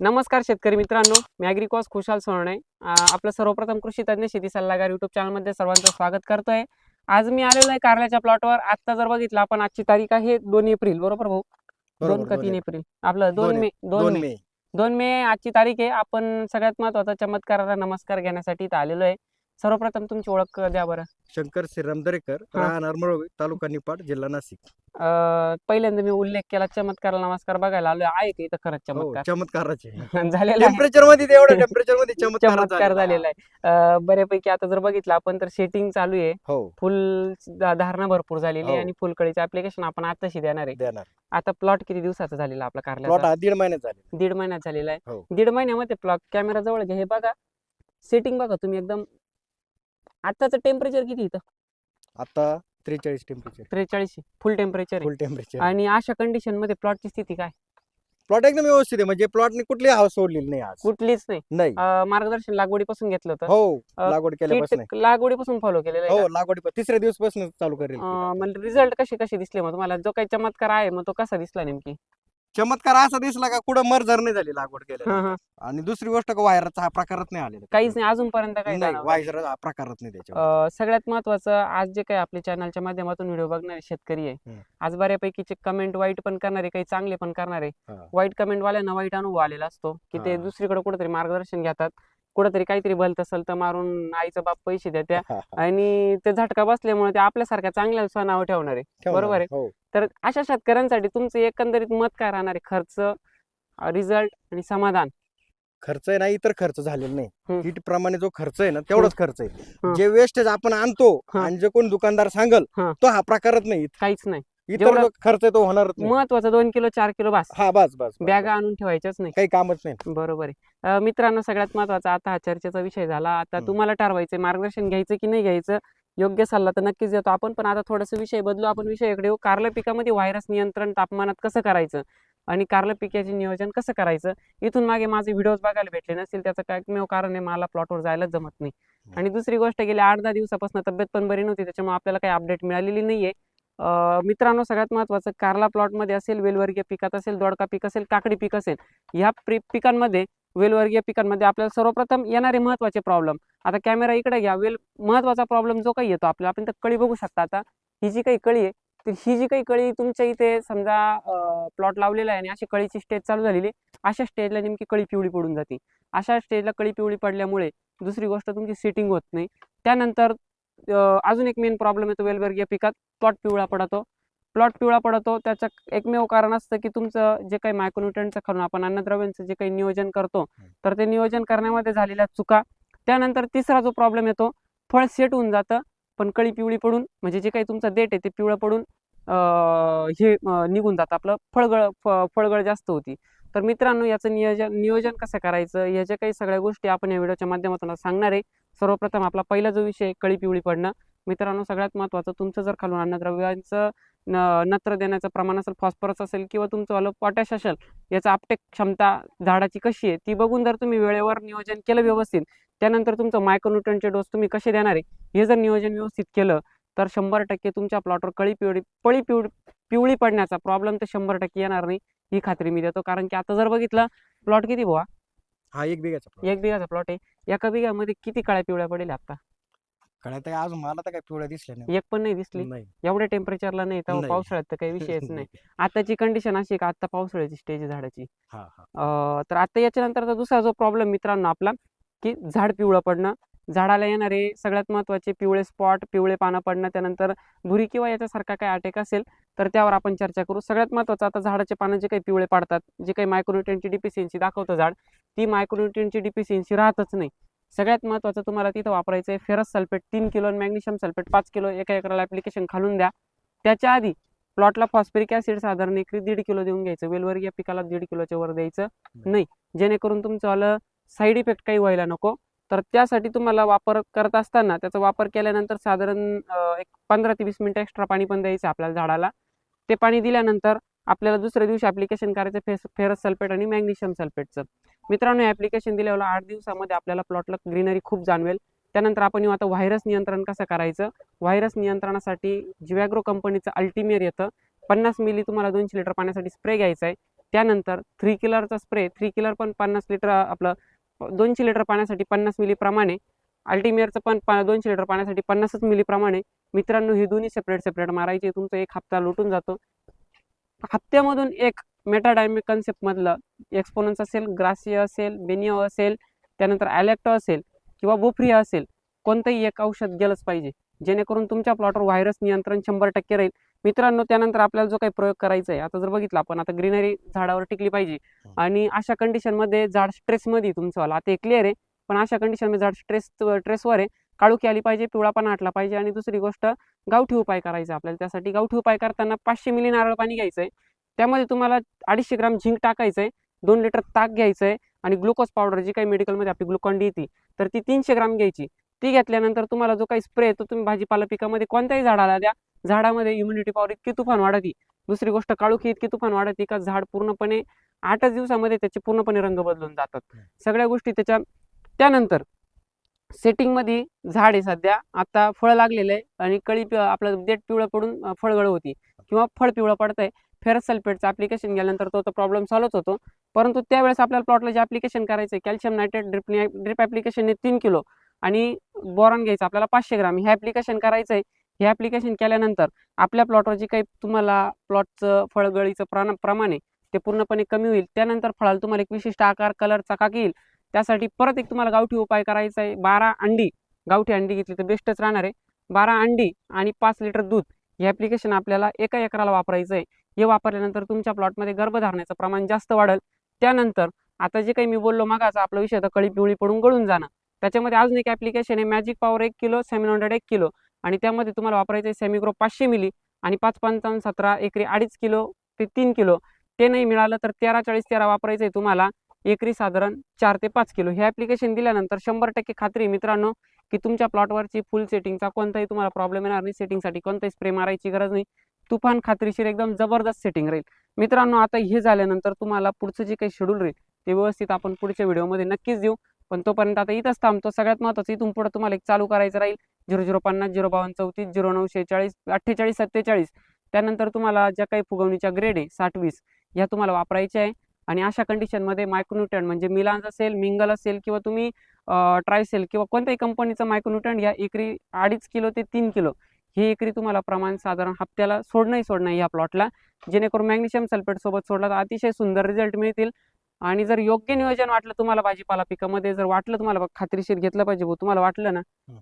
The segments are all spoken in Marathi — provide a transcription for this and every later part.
नमस्कार शेतकरी मित्रांनो मी ॲग्रिकॉस खुशाल सोनणे आपलं सर्वप्रथम कृषी तज्ज्ञ शेती सल्लागार युट्यूब चॅनलमध्ये सर्वांचं स्वागत करतोय. आज मी आलेलो आहे कारल्याच्या प्लॉटवर आत्ता जर बघितलं आपण आजची तारीख आहे दोन एप्रिल बरोबर भाऊ? दोन का तीन. एप्रिल. आपलं दोन मे दोन मे. दोन मे आजची तारीख आहे. आपण सगळ्यात महत्त्वाचा चमत्काराला नमस्कार घेण्यासाठी इथं आलेलो आहे. सर्वप्रथम तुमची ओळख द्या बरं. शंकर श्रीराम दरेकर हा. राहणार तालुका निपाट जिल्हा नाशिक. अं, पहिल्यांदा मी उल्लेख केला चमत्काराला नमस्कार बघायला आलो आहे का इथं खरंच हो चमत्कार. चमत्काराचे. झालेला आहे. टेम्परेचरमध्ये तेवढं टेम्परेचरमध्ये चमत्कार चमत्कार झालेला आहे. अं, बऱ्यापैकी आता जर बघितलं आपण तर सेटिंग चालू आहे. हो. फुल धारणा भरपूर झालेली आहे हो. आणि फुलकळीचे ऍप्लिकेशन आपण आताशी देणार आहे. देणार. आता प्लॉट किती दिवसाचा झालेला आपला प्लॉट कारल्याचा हा दीड महिन्यात झाले दीड महिन्यात झालेला आहे. हो. दीड महिन्यामध्ये प्लॉट कॅमेरा जवळ घ्या. हे बघा. सेटिंग बघा तुम्ही एकदम. आताचं टेम्परेचर किती इथं? आता त्रेचाळीस टेम्परेचर त्रेचाळीस फुल टेम्परेचर फुल टेम्परेचर आणि अशा कंडिशनमध्ये प्लॉटची स्थिती काय? प्लॉट एकदम व्यवस्थित आहे. म्हणजे प्लॉटने कुठली हवा सोडलेली नाही आज. कुठलीच नाही. नाही. अं, मार्गदर्शन लागवडीपासून घेतलं होतं. हो अं, लागवड केल्यापासून कीट लागवडीपासून फॉलो केलेलं आहे हो लागवड तिसऱ्या दिवसपासून चालू करेल का? अं, म्हणजे रिझल्ट कसे कसे दिसले मग तुम्हाला? जो काही चमत्कार आहे मग तो कसा दिसला नेमकी? चमत्कार असा दिसला का कुठं मरझर नाही झाली लागवड केल्या हं. आणि दुसरी गोष्ट का वायराचा हा प्रकारच नाही आलेला काहीच नाही अजूनपर्यंत काही नाही जाणवलं. वायझर हा प्रकारच नाही त्याच्यावर अं, सगळ्यात महत्वाचं आज जे काही आपल्या चॅनलच्या माध्यमातून व्हिडिओ बघणारे शेतकरी आहे हम्म. आज बऱ्यापैकी कमेंट वाईट पण करणारे काही चांगले पण करणारे हा. वाईट कमेंट वाल्यांना वाईट अनुभव आलेला असतो की ते हा. दुसरीकडे कुठेतरी मार्गदर्शन घेतात कुठेतरी काहीतरी भलत असेल तर मारून आईचा बाप पैसे देत्या हा, हा. आणि ते झटका बसल्यामुळे ते आपल्यासारख्या चांगल्या नाव ठेवणार आहे ठेवणार. बरोबर आहे. हो तर अशा शेतकऱ्यांसाठी तुमचं एकंदरीत मत काय राहणार आहे खर्च रिझल्ट आणि समाधान खर्च आहे ना इतर खर्च झालेला नाही. किट प्रमाणे जो खर्च आहे ना तेवढाच खर्च आहे हं. जे वेस्टेज आपण आणतो हं. आणि जे कोण दुकानदार सांगल हं. तो हा प्रकारच नाही काहीच नाही इतर जेवढं- खर्च तो होणारच नाही. महत्वाचं दोन किलो चार किलो बास. हा बस बस बस, बॅगा. आणून ठेवायच्याच नाही. काही कामच नाही. बरोबर आहे. अं, मित्रांनो सगळ्यात महत्त्वाचा आता हा चर्चेचा विषय झाला. आता हम्म. तुम्हाला ठरवायचं मार्गदर्शन घ्यायचं की नाही घ्यायचं? योग्य सल्ला तर नक्कीच देतो आपण पण आता थोडंसं विषय बदलू. आपण विषयाकडे येऊ. कारलं पिकामध्ये व्हायरस नियंत्रण तापमानात कसं करायचं? आणि कारलं पिकाचे नियोजन कसं करायचं? इथून मागे माझे व्हिडिओज बघायला भेटले नसतील त्याचं काय एकमेव कारण आहे मला प्लॉटवर जायलाच जमत नाही. आणि दुसरी गोष्ट गेल्या आठ दहा दिवसापासून तब्येत पण बरी नव्हती त्याच्यामुळे आपल्याला काही अपडेट मिळालेली नाहीये. मित्रांनो सगळ्यात महत्वाचं कारला प्लॉटमध्ये असेल वेलवर्गीय पिकात असेल दोडका पीक असेल काकडी पीक असेल ह्या प्रि- पिकांमध्ये वेलवर्गीय पिकांमध्ये आपल्याला सर्वप्रथम येणारे महत्त्वाचे प्रॉब्लेम आता कॅमेरा इकडे घ्या. वेल महत्त्वाचा प्रॉब्लेम जो काही येतो आपल्याला आपण तर कळी बघू शकता. आता ही जी काही कळी आहे तर ही जी काही कळी तुमच्या इथे समजा प्लॉट लावलेला आहे आणि अशी कळीची स्टेज चालू झालेली आहे, अशा स्टेजला नेमकी कळी पिवळी पडून जाते. अशा स्टेजला कळी पिवळी पडल्यामुळे दुसरी गोष्ट तुमची सेटिंग होत नाही. त्यानंतर अजून एक मेन प्रॉब्लेम येतो वेलवर्गीय पिकात प्लॉट पिवळा पडतो. प्लॉट पिवळा पडतो त्याचं एकमेव कारण असतं की तुमचं जे काही मायक्रोन्युट्रंटचं खालून आपण अन्नद्रव्यांचं जे काही नियोजन करतो तर ते नियोजन करण्यामध्ये झालेल्या चुका. त्यानंतर तिसरा जो प्रॉब्लेम येतो फळ सेट होऊन जातं पण कळी पिवळी पडून म्हणजे जे काही तुमचं देठ आहे ते पिवळं पडून हे निघून जातं. आपलं फळगळ फळगळ जास्त होती. तर मित्रांनो याचं नियोजन नियोजन कसं करायचं? याच्या काही सगळ्या गोष्टी आपण या व्हिडिओच्या माध्यमातून सांगणार आहे सर्वप्रथम आपला पहिला जो विषय आहे, कळी पिवळी पडणं. मित्रांनो सगळ्यात महत्त्वाचं तुमचं जर खालून अन्नद्रव्यांचं नत्र देण्याचं प्रमाण असेल फॉस्फरस असेल किंवा तुमचं वालं पोटॅश असेल याचा आपटेक क्षमता झाडाची कशी आहे ती बघून जर तुम्ही वेळेवर नियोजन केलं व्यवस्थित त्यानंतर तुमचं मायक्रोन्युट्रनचे डोस तुम्ही कसे देणार आहे हे जर नियोजन व्यवस्थित केलं तर शंभर टक्के तुमच्या प्लॉटवर कळी पिवळी पळी पिवळी पिवळी पडण्याचा प्रॉब्लेम तर शंभर टक्के येणार नाही. ही खात्री मी देतो. कारण की आता जर बघितलं प्लॉट किती बुवा? हा एक बिघाचा plot. एक बिघाचा प्लॉट आहे. एका बिघामध्ये किती काळ्या पिवळ्या पडेल आता? मला तर काही पिवळ्या दिसल्या नाही एक पण नाही दिसली. नाही. एवढ्या टेम्परेचरला नाही तेव्हा नाही. पावसाळ्यात तर काही विषयच नाही. आताची कंडिशन अशी आहे का आता पावसाळ्याची स्टेज झाडाची. हा हा. अं, तर आता याच्यानंतरचा दुसरा जो प्रॉब्लेम मित्रांनो आपला की झाड पिवळं पडणं. झाडाला येणारे सगळ्यात महत्त्वाचे पिवळे स्पॉट पिवळे पानं पडणं त्यानंतर भुरी किंवा याच्यासारखा काही अटॅक असेल तर त्यावर आपण चर्चा करू. सगळ्यात महत्त्वाचं आता झाडाचे पानं जे काही पिवळे पडतात जे काही मायक्रोन्युट्रियनची डिफिशियन्सी दाखवतं झाड ती मायक्रोन्युट्रियनची डिफिशियन्सी राहतच नाही. सगळ्यात महत्त्वाचं तुम्हाला तिथं वापरायचं आहे फेरस सल्फेट तीन किलो आणि मॅग्नेशियम सल्फेट पाच किलो एका एकराला ॲप्लिकेशन घालून द्या. त्याच्या आधी प्लॉटला फॉस्फरिक ॲसिड साधारण एकरी दीड किलो देऊन घ्यायचं. वेलवर्गीय पिकाला दीड किलोच्या वर द्यायचं नाही. जेणेकरून तुमचं आलं साईड इफेक्ट काही व्हायला नको. तर त्यासाठी तुम्हाला वापर करत असताना त्याचा वापर केल्यानंतर साधारण एक पंधरा ते वीस मिनटं एक्स्ट्रा पाणी पण द्यायचं आपल्याला झाडाला. ते पाणी दिल्यानंतर आपल्याला दुसऱ्या दिवशी ऍप्लिकेशन करायचं फेस फेरस सल्फेट आणि मॅग्नेशियम सल्फेटचं मित्रांनो ऍप्लिकेशन दिल्यावर आठ दिवसामध्ये आपल्याला प्लॉटला ग्रीनरी खूप जाणवेल. त्यानंतर आपण येऊ आता व्हायरस नियंत्रण कसं करायचं? व्हायरस नियंत्रणासाठी जिवॅग्रो कंपनीचं अल्टिमेअर येतं. पन्नास मिली तुम्हाला दोनशे लिटर पाण्यासाठी स्प्रे घ्यायचा आहे त्यानंतर थ्री किलरचा स्प्रे थ्री किलर पण पन्नास लिटर आपलं दोनशे लिटर पाण्यासाठी पन्नास मिली प्रमाणे. अल्टिमेअरचं पण पा दोनशे लिटर पाण्यासाठी पन्नासच मिली प्रमाणे. मित्रांनो ही दोन्ही सेपरेट सेपरेट मारायची. तुमचा एक हप्ता लुटून जातो. हप्त्यामधून एक मेटाडायमिक कन्सेप्टमधलं एक्सपोनन्स असेल ग्रासिय असेल बेनिओ असेल त्यानंतर ॲलेक्टो असेल किंवा बोफ्रिया असेल कोणतंही एक औषध गेलंच पाहिजे. जेणेकरून तुमच्या प्लॉटवर व्हायरस नियंत्रण शंभर टक्के राहील. मित्रांनो त्यानंतर आपल्याला जो काही प्रयोग करायचा आहे आता जर बघितलं आपण आता ग्रीनरी झाडावर टिकली पाहिजे आणि अशा कंडिशनमध्ये झाड स्ट्रेसमध्ये तुमचं आता हे क्लिअर आहे पण अशा कंडिशनमध्ये झाड स्ट्रेस स्ट्रेसवर आहे. काळुकी आली पाहिजे पिवळापणा हटला पाहिजे आणि दुसरी गोष्ट गावठी उपाय करायचा आपल्याला. त्यासाठी गावठी उपाय करताना पाचशे मिली नारळ पाणी घ्यायचं आहे त्यामध्ये तुम्हाला अडीचशे ग्राम झिंक टाकायचं आहे दोन लिटर ताक घ्यायचं आहे आणि ग्लुकोज पावडर जी काही मेडिकलमध्ये आपली ग्लुकॉन डी येते तर ती तीनशे ग्राम घ्यायची. ती घेतल्यानंतर तुम्हाला जो काही स्प्रे तो तुम्ही भाजीपाला पिकामध्ये कोणत्याही झाडाला द्या. झाडामध्ये इम्युनिटी पॉवर इतकी तुफान वाढती. दुसरी गोष्ट काळुखी इतकी तुफान वाढती का झाड पूर्णपणे आठच दिवसामध्ये त्याचे पूर्णपणे रंग बदलून जातात. सगळ्या गोष्टी त्याच्या त्यानंतर सेटिंगमध्ये झाड आहे सध्या. आता फळ लागलेलं आहे आणि कळी आपलं देठ पिवळं पडून फळगळ होती किंवा फळ पिवळं पडतंय. फेरस सल्फेटचं ॲप्लिकेशन गेल्यानंतर तो प्रॉब्लेम सॉल्व्ह होतो. परंतु त्यावेळेस आपल्याला प्लॉटला जे ॲप्लिकेशन करायचं आहे calcium nitrate drip drip application हे तीन किलो. आणि बोरॉन घ्यायचं. आपल्याला पाचशे ग्राम. हे ॲप्लिकेशन करायचं आहे हे ॲप्लिकेशन केल्यानंतर आपल्या प्लॉटवर जे काही तुम्हाला प्लॉटचं फळगळीचं प्राण प्रमाण आहे ते पूर्णपणे कमी होईल. त्यानंतर फळाला तुम्हाला एक विशिष्ट आकार कलर चकाकी येईल. त्यासाठी परत एक तुम्हाला गावठी उपाय करायचा आहे. बारा अंडी. गावठी अंडी घेतली तर बेस्टच राहणार आहे. बारा अंडी आणि पाच लिटर दूध. हे ॲप्लिकेशन आपल्याला एका एकराला वापरायचं आहे. हे वापरल्यानंतर तुमच्या प्लॉटमध्ये गर्भधारणाचं प्रमाण जास्त वाढेल. त्यानंतर आता जे काही मी बोललो मागाचा आपला विषय तर कळी पिवळी पडून गळून जाणं. त्याच्यामध्ये अजून एक ॲप्लिकेशन आहे मॅजिक पॉवर एक किलो सेवन हंड्रेड एक किलो. आणि त्यामध्ये तुम्हाला वापरायचं आहे सेमिग्रो पाचशे मिली आणि पाच पंचावन्न सतरा एकरी अडीच किलो ते तीन किलो. ते नाही मिळालं तर तेरा चाळीस तेरा वापरायचं आहे तुम्हाला एकरी साधारण चार ते पाच किलो. हे ॲप्लिकेशन दिल्यानंतर शंभर टक्के खात्री मित्रांनो की तुमच्या प्लॉटवरची फुल सेटिंगचा कोणताही तुम्हाला प्रॉब्लेम येणार नाही. सेटिंगसाठी कोणताही स्प्रे मारायची गरज नाही. तुफान खात्रीशीर एकदम जबरदस्त सेटिंग राहील. मित्रांनो आता हे झाल्यानंतर तुम्हाला पुढचं जे काही शेड्यूल राहील ते व्यवस्थित आपण पुढच्या व्हिडिओमध्ये नक्कीच देऊ. पण तोपर्यंत आता इथंच थांबतो. सगळ्यात महत्त्वाचं इथून पुढे तुम्हाला एक चालू करायचं राहील. झिरो झिरो पन्नास झिरो बावन्न चौतीस झिरो नऊ शेहेचाळीस अठ्ठेचाळीस सत्तेचाळीस. त्यानंतर तुम्हाला ज्या काही फुगवणीच्या ग्रेड आहे साठ वीस ह्या तुम्हाला वापरायच्या आहे. आणि अशा कंडिशनमध्ये मायक्रोन्युट्रन म्हणजे मिलान्स असेल मिंगल असेल किंवा तुम्ही ट्रायसेल किंवा कोणत्याही कंपनीचं मायक्रोन्युट्रन या एकरी अडीच किलो ते तीन किलो. हे एकरी तुम्हाला प्रमाण साधारण हप्त्याला सोडणंही सोडणं या प्लॉटला जेणेकरून मॅग्नेशियम सल्फेट सोबत सोडला तर अतिशय सुंदर रिझल्ट मिळतील. आणि जर योग्य नियोजन वाटलं तुम्हाला भाजीपाला पिकामध्ये जर वाटलं तुम्हाला खात्रीशीर घेतलं पाहिजे भाऊ, तुम्हाला वाटलं ना.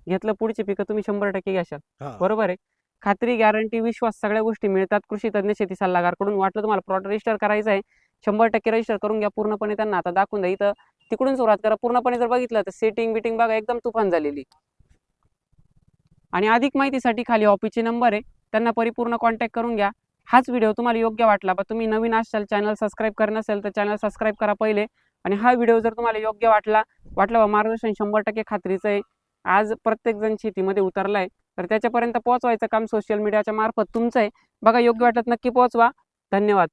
घेतलं पुढची पिकं तुम्ही शंभर टक्के घ्याल. बरोबर आहे. खात्री गॅरंटी विश्वास सगळ्या गोष्टी मिळतात. कृषी तज्ञ शेती सल्लागारकडून वाटलं तुम्हाला प्लॉट रजिस्टर करायचं आहे शंभर टक्के रजिस्टर करून घ्या पूर्णपणे त्यांना. आता दाखवून द्या इथं तिकडून सुरुवात करा. पूर्णपणे जर बघितलं तर सेटिंग बिटिंग बघा एकदम तुफान झालेली. आणि अधिक माहितीसाठी खाली ऑफिसचे नंबर आहे. त्यांना परिपूर्ण कॉन्टॅक्ट करून घ्या. हाच व्हिडिओ तुम्हाला योग्य वाटला बा तुम्ही नवीन असाल चॅनल सबस्क्राईब करत नसेल तर चॅनल सबस्क्राईब करा पहिले. आणि हा व्हिडिओ जर तुम्हाला योग्य वाटला वाटला बा मार्गदर्शन शंभर टक्के खात्रीचं आहे. आज प्रत्येकजण शेतीमध्ये उतरलाय तर त्याच्यापर्यंत पोहोचवायचं काम सोशल मीडियाच्या मार्फत तुमचं आहे. बघा योग्य वाटत नक्की पोहोचवा. धन्यवाद.